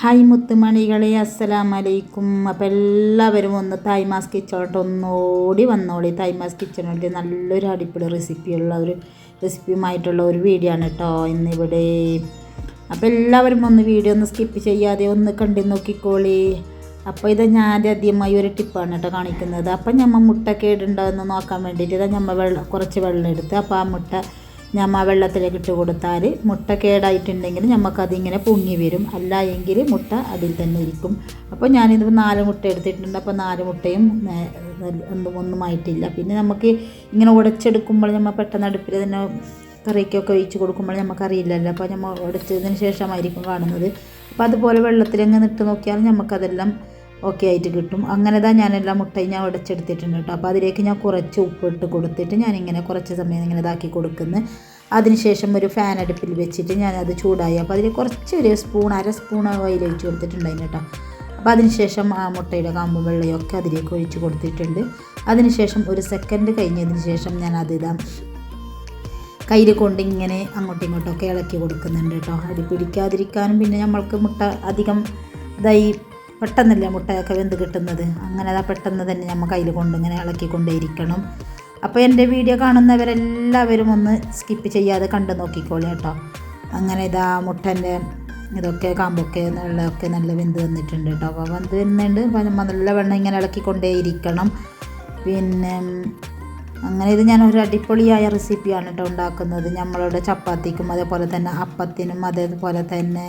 Hi മുത്തുമണികളെ അസ്സലാം അലൈക്കും അപ്പം എല്ലാവരും ഒന്ന് തായ്മാസ് കിച്ചണോട്ട് ഒന്നോടി വന്നോളി. തായ്മാസ് കിച്ചണോട്ട് നല്ലൊരു അടിപൊളി റെസിപ്പിയുള്ള ഒരു റെസിപ്പിയുമായിട്ടുള്ള ഒരു വീഡിയോ ആണ് കേട്ടോ ഇന്നിവിടെ. അപ്പോൾ എല്ലാവരും ഒന്ന് വീഡിയോ ഒന്ന് സ്കിപ്പ് ചെയ്യാതെ ഒന്ന് കണ്ടു നോക്കിക്കോളി. അപ്പോൾ ഇത് ഞാൻ ആദ്യമായി ഒരു ടിപ്പാണ് കേട്ടോ കാണിക്കുന്നത്. അപ്പം ഞമ്മ മുട്ട കേടുണ്ടോയെന്ന് നോക്കാൻ വേണ്ടിയിട്ട് ഇതാ ഞമ്മ വെള്ളം കുറച്ച് വെള്ളം എടുത്ത് അപ്പോൾ ആ മുട്ട ഞമ്മ വെള്ളത്തിലേക്ക് ഇട്ട് കൊടുത്താൽ മുട്ട കേടായിട്ടുണ്ടെങ്കിൽ നമുക്കതിങ്ങനെ പൊങ്ങി വരും. അല്ല എങ്കിൽ മുട്ട അതിൽ തന്നെ ഇരിക്കും. അപ്പോൾ ഞാനിത് നാല് മുട്ട എടുത്തിട്ടുണ്ട്. അപ്പോൾ നാല് മുട്ടയും ഒന്നുമായിട്ടില്ല പിന്നെ നമുക്ക് ഇങ്ങനെ ഉടച്ചെടുക്കുമ്പോൾ നമ്മൾ പെട്ടെന്ന് അടുപ്പിൽ തന്നെ കറിക്കൊക്കെ ഒഴിച്ച് കൊടുക്കുമ്പോൾ നമുക്കറിയില്ലല്ലോ അപ്പോൾ നമ്മൾ ഉടച്ചതിന് ശേഷമായിരിക്കും കാണുന്നത്. അപ്പോൾ അതുപോലെ വെള്ളത്തിലങ്ങ് നിട്ട് നോക്കിയാൽ നമുക്കതെല്ലാം ഓക്കെ ആയിട്ട് കിട്ടും. അങ്ങനെ തന്നെ ഞാനെല്ലാം മുട്ടയും ഞാൻ ഉടച്ചെടുത്തിട്ടുണ്ട് കേട്ടോ. അപ്പോൾ അതിലേക്ക് ഞാൻ കുറച്ച് ഉപ്പിട്ട് കൊടുത്തിട്ട് ഞാനിങ്ങനെ കുറച്ച് സമയം ഇങ്ങനെ ഇതാക്കി കൊടുക്കുന്നു. അതിനുശേഷം ഒരു ഫാൻ അടുപ്പിൽ വെച്ചിട്ട് ഞാനത് ചൂടായി. അപ്പോൾ അതിൽ കുറച്ച് ഒരു സ്പൂൺ അര സ്പൂൺ ഓയിൽ ഒഴിച്ച് കൊടുത്തിട്ടുണ്ടായിരുന്നു കേട്ടോ. അപ്പോൾ അതിനുശേഷം ആ മുട്ടയുടെ കാമ്പും വെള്ളയൊക്കെ അതിലേക്ക് ഒഴിച്ച് കൊടുത്തിട്ടുണ്ട്. അതിനുശേഷം ഒരു സെക്കൻഡ് കഴിഞ്ഞതിന് ശേഷം ഞാൻ അത് ഇതാ കയ്യിൽ കൊണ്ട് ഇങ്ങനെ അങ്ങോട്ടും ഇങ്ങോട്ടൊക്കെ ഇളക്കി കൊടുക്കുന്നുണ്ട് കേട്ടോ. അടി പിടിക്കാതിരിക്കാനും പിന്നെ നമ്മൾക്ക് മുട്ട അധികം ഇതായി പെട്ടെന്നല്ല മുട്ടയൊക്കെ വെന്ത് കിട്ടുന്നത്? അങ്ങനെ അതാ പെട്ടെന്ന് തന്നെ നമ്മൾ കയ്യിൽ കൊണ്ട് ഇങ്ങനെ ഇളക്കിക്കൊണ്ടേയിരിക്കണം. അപ്പോൾ എന്റെ വീഡിയോ കാണുന്നവരെല്ലാവരും ഒന്ന് സ്കിപ്പ് ചെയ്യാതെ കണ്ടു നോക്കിക്കോളി കേട്ടോ. അങ്ങനെ ഇതാ മുട്ടന്റെ ഇതൊക്കെ കാമ്പൊക്കെ വെള്ളമൊക്കെ നല്ല വെന്ത് വന്നിട്ടുണ്ട് കേട്ടോ. അപ്പോൾ വെന്ത് വരുന്നുണ്ട് നല്ല വെള്ളം ഇങ്ങനെ ഇളക്കിക്കൊണ്ടേയിരിക്കണം. പിന്നെ അങ്ങനെ ഇത് ഞാൻ ഒരു അടിപൊളിയായ റെസിപ്പിയാണ് കേട്ടോ ഉണ്ടാക്കുന്നത്. നമ്മളുടെ ചപ്പാത്തിക്കും അതേപോലെ തന്നെ അപ്പത്തിനും അതേപോലെ തന്നെ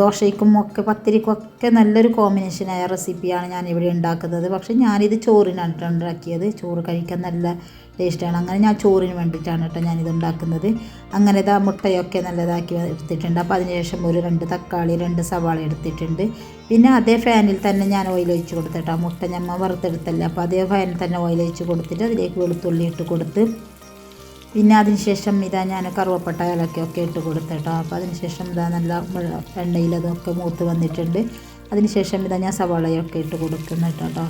ദോശയ്ക്കും ഒക്കെ പത്തിരിക്കും ഒക്കെ നല്ലൊരു കോമ്പിനേഷനായ റെസിപ്പിയാണ് ഞാൻ ഇവിടെ ഉണ്ടാക്കുന്നത്. പക്ഷേ ഞാനിത് ചോറിനാണ് ഉണ്ടാക്കിയത്. ചോറ് കഴിക്കാൻ നല്ല ടേസ്റ്റാണ് അങ്ങനെ ഞാൻ ചോറിന് വേണ്ടിയിട്ടാണ് കേട്ടോ ഞാനിത് ഉണ്ടാക്കുന്നത്. അങ്ങനെ ഇതാ മുട്ടയൊക്കെ നല്ലതാക്കി എടുത്തിട്ടുണ്ട്. അപ്പോൾ അതിനുശേഷം ഒരു രണ്ട് തക്കാളി രണ്ട് സവാള എടുത്തിട്ടുണ്ട്. പിന്നെ അതേ ഫാനിൽ തന്നെ ഞാൻ ഓയിൽ ഒഴിച്ച് കൊടുത്തിട്ടോ മുട്ട ഞമ്മ വറുത്തെടുത്തല്ലേ. അപ്പോൾ അതേ ഫാനിൽ തന്നെ ഓയിൽ ഒഴിച്ച് കൊടുത്തിട്ട് അതിലേക്ക് വെളുത്തുള്ളി ഇട്ട് കൊടുത്ത് പിന്നെ അതിനുശേഷം ഇതാ ഞാൻ കറുവപ്പട്ട ഇലക്കൊക്കെ ഇട്ട് കൊടുത്തേട്ടോ. അപ്പോൾ അതിനുശേഷം ഇതാ നല്ല എണ്ണയിൽ അതൊക്കെ മൂത്ത് വന്നിട്ടുണ്ട്. അതിനുശേഷം ഇതാ ഞാൻ സവാളയൊക്കെ ഇട്ട് കൊടുക്കുന്നുണ്ട് കേട്ടോ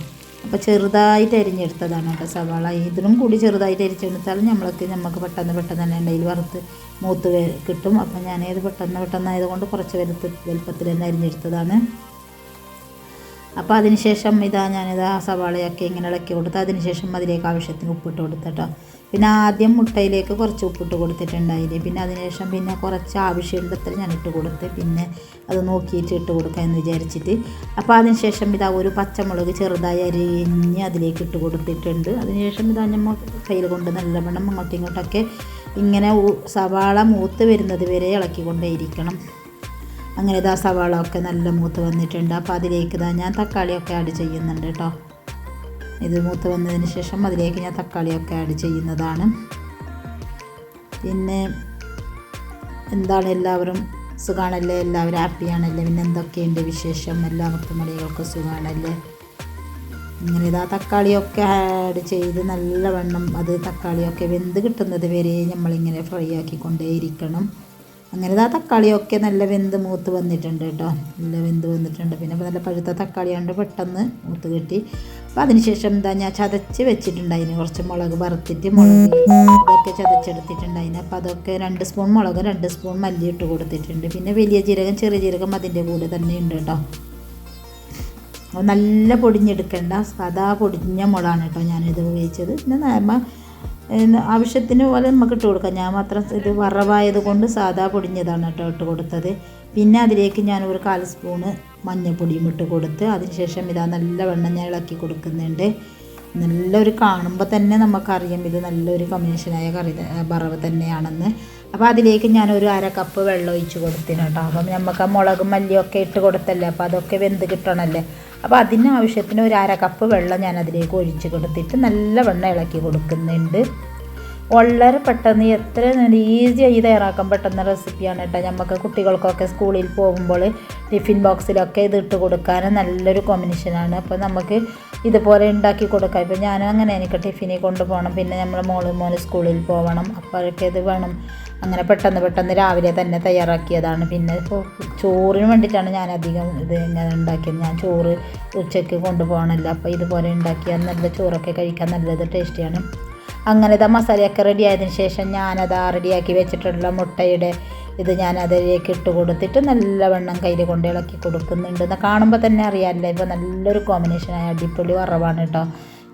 അപ്പോൾ ചെറുതായിട്ട് അരിഞ്ഞെടുത്തതാണ് കേട്ടോ സവാള. ഇതിനും കൂടി ചെറുതായിട്ട് അരിച്ചെടുത്താൽ നമ്മൾക്ക് നമുക്ക് പെട്ടെന്ന് പെട്ടെന്ന് തന്നെ എണ്ണയിൽ വറുത്ത് മൂത്ത് കിട്ടും. അപ്പോൾ ഞാനേത് പെട്ടെന്ന് പെട്ടെന്ന് ആയതുകൊണ്ട് കുറച്ച് വലുത്ത് വലുപ്പത്തിൽ തന്നെ അരിഞ്ഞെടുത്തതാണ്. അപ്പോൾ അതിനുശേഷം ഇതാ ഞാനിത് ആ സവാളയൊക്കെ ഇങ്ങനെ ഇളക്കി കൊടുത്ത് അതിനുശേഷം അതിലേക്ക് ആവശ്യത്തിന് ഉപ്പിട്ട് കൊടുത്തിട്ടോ പിന്നെ ആദ്യം മുട്ടയിലേക്ക് കുറച്ച് ഉപ്പിട്ട് കൊടുത്തിട്ടുണ്ടായില്ലേ. പിന്നെ അതിനുശേഷം പിന്നെ കുറച്ച് ആവശ്യമുള്ളത്ര ഞാൻ ഇട്ട് കൊടുത്ത് പിന്നെ അത് നോക്കിയിട്ട് ഇട്ട് കൊടുക്കാം എന്ന് വിചാരിച്ചിട്ട്. അപ്പോൾ അതിനുശേഷം ഇതാ ഒരു പച്ചമുളക് ചെറുതായി അരിഞ്ഞ് അതിലേക്ക് ഇട്ട് കൊടുത്തിട്ടുണ്ട്. അതിനുശേഷം ഇതാ നമ്മൾ കയ്യിൽ കൊണ്ട് നല്ലവണ്ണം അങ്ങോട്ടും ഇങ്ങോട്ടൊക്കെ ഇങ്ങനെ സവാള മൂത്ത് വരുന്നത് വരെ ഇളക്കിക്കൊണ്ടേയിരിക്കണം. അങ്ങനെ ഇതാ സവാള ഒക്കെ നല്ല മൂത്ത് വന്നിട്ടുണ്ട്. അപ്പോൾ അതിലേക്ക് ഇതാ ഞാൻ തക്കാളിയൊക്കെ ആഡ് ചെയ്യുന്നുണ്ട് കേട്ടോ. ഇത് മൂത്ത് വന്നതിന് ശേഷം അതിലേക്ക് ഞാൻ തക്കാളിയൊക്കെ ആഡ് ചെയ്യുന്നതാണ്. പിന്നെ എന്താണ് എല്ലാവരും സുഖാണല്ലേ? എല്ലാവരും ഹാപ്പിയാണല്ലേ പിന്നെ എന്തൊക്കെയുണ്ട് വിശേഷം? എല്ലാവർക്കും മടികൾക്ക് സുഖാണല്ലേ? ഇങ്ങനെ ഇതാ തക്കാളിയൊക്കെ ആഡ് ചെയ്ത് നല്ലവണ്ണം അത് തക്കാളിയൊക്കെ വെന്ത് കിട്ടുന്നത് വരെ നമ്മളിങ്ങനെ ഫ്രൈ ആക്കിക്കൊണ്ടേയിരിക്കണം. അങ്ങനെ ഇതാ തക്കാളിയൊക്കെ നല്ല വെന്ത് മൂത്ത് വന്നിട്ടുണ്ട് കേട്ടോ. നല്ല വെന്ത് വന്നിട്ടുണ്ട്. പിന്നെ നല്ല പഴുത്ത തക്കാളിയാണ്ട് പെട്ടെന്ന് മൂത്ത് കിട്ടി. അപ്പോൾ അതിനുശേഷം എന്താ ഞാൻ ചതച്ച് വെച്ചിട്ടുണ്ടായിന്. കുറച്ച് മുളക് വറുത്തിട്ട് മുളക് ഇതൊക്കെ ചതച്ചെടുത്തിട്ടുണ്ടായിന്. അപ്പോൾ അതൊക്കെ രണ്ട് സ്പൂൺ മുളക് രണ്ട് സ്പൂൺ മല്ലി ഇട്ട് കൊടുത്തിട്ടുണ്ട്. പിന്നെ വലിയ ജീരകം ചെറിയ ജീരകം അതിന്റെ കൂടെ തന്നെ ഉണ്ട് കേട്ടോ. നല്ല പൊടിഞ്ഞെടുക്കേണ്ട. സാധാ പൊടിഞ്ഞ മുളകാണ് കേട്ടോ ഞാനിത് ഉപയോഗിച്ചത്. പിന്നെ നമ്മ ഏഹ് ആവശ്യത്തിന് പോലെ നമുക്ക് ഇട്ട് കൊടുക്കാം. ഞാൻ മാത്രം ഇത് വറവായത് കൊണ്ട് സാധാ പൊടിഞ്ഞതാണ് കേട്ടോ ഇട്ട് കൊടുത്തത്. പിന്നെ അതിലേക്ക് ഞാൻ ഒരു കാൽ സ്പൂണ് മഞ്ഞൾപ്പൊടിയും ഇട്ട് കൊടുത്ത് അതിനുശേഷം ഇതാ നല്ല വെള്ളം ഞാൻ ഇളക്കി കൊടുക്കുന്നുണ്ട്. നല്ലൊരു കാണുമ്പോൾ തന്നെ നമുക്കറിയാം ഇത് നല്ലൊരു കമ്പിനേഷനായ കറി വറവ് തന്നെയാണെന്ന്. അപ്പോൾ അതിലേക്ക് ഞാൻ ഒരു അര കപ്പ് വെള്ളം ഒഴിച്ച് കൊടുത്തിന് കേട്ടോ. അപ്പം നമുക്ക് ആ മുളകും മല്ലിയൊക്കെ ഇട്ട് കൊടുത്തല്ലേ? അപ്പോൾ അതൊക്കെ വെന്ത് കിട്ടണമല്ലേ അപ്പോൾ അതിനാവശ്യത്തിന് ഒരു അര കപ്പ് വെള്ളം ഞാൻ അതിലേക്ക് ഒഴിച്ച് കൊടുത്തിട്ട് നല്ല വെള്ളം ഇളക്കി കൊടുക്കുന്നുണ്ട്. വളരെ പെട്ടെന്ന് എത്ര ഈസി ആയി തയ്യാറാക്കാൻ പറ്റുന്ന റെസിപ്പിയാണ് കേട്ടോ നമുക്ക് കുട്ടികൾക്കൊക്കെ സ്കൂളിൽ പോകുമ്പോൾ ടിഫിൻ ബോക്സിലൊക്കെ ഇത് ഇട്ട് കൊടുക്കാൻ നല്ലൊരു കോമ്പിനേഷനാണ് അപ്പോൾ നമുക്ക് ഇതുപോലെ ഉണ്ടാക്കി കൊടുക്കാം. ഇപ്പോൾ ഞാൻ അങ്ങനെ എനിക്ക് ടിഫിനിൽ കൊണ്ടുപോകണം പിന്നെ നമ്മൾ മോൾ മോന് സ്കൂളിൽ പോകണം അപ്പോഴൊക്കെ ഇത് വേണം. അങ്ങനെ പെട്ടെന്ന് പെട്ടെന്ന് രാവിലെ തന്നെ തയ്യാറാക്കിയതാണ്. പിന്നെ ഇപ്പോൾ ചോറിന് വേണ്ടിയിട്ടാണ് ഞാൻ അധികം ഇത് ഇങ്ങനെ ഉണ്ടാക്കിയത്. ഞാൻ ചോറ് ഉച്ചയ്ക്ക് കൊണ്ടുപോകണമല്ലോ അപ്പോൾ ഇതുപോലെ ഉണ്ടാക്കിയാൽ നല്ല ചോറൊക്കെ കഴിക്കാൻ നല്ലത് ടേസ്റ്റിയാണ് അങ്ങനെ ഇതാ മസാലയൊക്കെ റെഡി ആയതിനു ശേഷം ഞാനത് റെഡിയാക്കി വെച്ചിട്ടുള്ള മുട്ടയുടെ ഇത് ഞാൻ അതിലേക്ക് ഇട്ട് കൊടുത്തിട്ട് നല്ലവണ്ണം കയ്യിൽ കൊണ്ട് ഇളക്കി കൊടുക്കുന്നുണ്ട്. എന്നാൽ കാണുമ്പോൾ തന്നെ അറിയാമല്ലോ ഇപ്പോൾ നല്ലൊരു കോമ്പിനേഷനായ അടിപൊളി വറവാണ് കേട്ടോ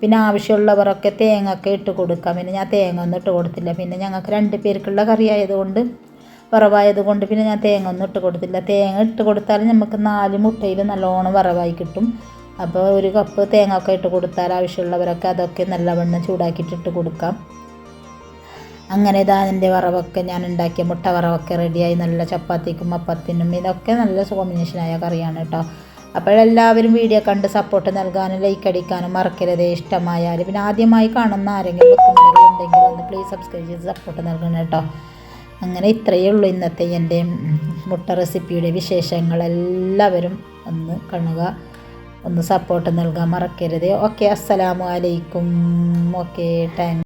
പിന്നെ ആവശ്യമുള്ളവരൊക്കെ തേങ്ങ ഒക്കെ ഇട്ട് കൊടുക്കാം. പിന്നെ ഞാൻ തേങ്ങ ഒന്നും ഇട്ട് കൊടുത്തില്ല. പിന്നെ ഞങ്ങൾക്ക് രണ്ട് പേർക്കുള്ള കറി ആയതുകൊണ്ട് വറവായത് കൊണ്ട് പിന്നെ ഞാൻ തേങ്ങ ഒന്നും ഇട്ട് കൊടുത്തില്ല. തേങ്ങ ഇട്ട് കൊടുത്താൽ നമുക്ക് നാല് മുട്ടയിൽ നല്ലോണം വറവായി കിട്ടും. അപ്പോൾ ഒരു കപ്പ് തേങ്ങ ഒക്കെ ഇട്ട് കൊടുത്താൽ ആവശ്യമുള്ളവരൊക്കെ അതൊക്കെ നല്ലവണ്ണം ചൂടാക്കിയിട്ടിട്ട് കൊടുക്കാം. അങ്ങനെ ഇതാ എന്റെ വറവൊക്കെ ഞാൻ ഉണ്ടാക്കിയ മുട്ട വറവൊക്കെ റെഡിയായി. നല്ല ചപ്പാത്തിക്കും അപ്പത്തിനും ഇതൊക്കെ നല്ല കോമ്പിനേഷനായ കറിയാണ് കേട്ടോ. അപ്പോഴെല്ലാവരും വീഡിയോ കണ്ട് സപ്പോർട്ട് നൽകാനും ലൈക്ക് അടിക്കാനും മറക്കരുത്. ഇഷ്ടമായാൽ പിന്നെ ആദ്യമായി കാണുന്ന ആരെങ്കിലും ഉണ്ടെങ്കിൽ ഒന്ന് പ്ലീസ് സബ്സ്ക്രൈബ് ചെയ്ത് സപ്പോർട്ട് നൽകണം കേട്ടോ. അങ്ങനെ ഇത്രയേ ഉള്ളൂ ഇന്നത്തെ എന്റെ മുട്ട റെസിപ്പിയുടെ വിശേഷങ്ങൾ. എല്ലാവരും ഒന്ന് കാണുക. ഒന്ന് സപ്പോർട്ട് നൽകാൻ മറക്കരുത്. ഓക്കെ അസ്സലാമു അലൈക്കും ഓക്കെ താങ്ക്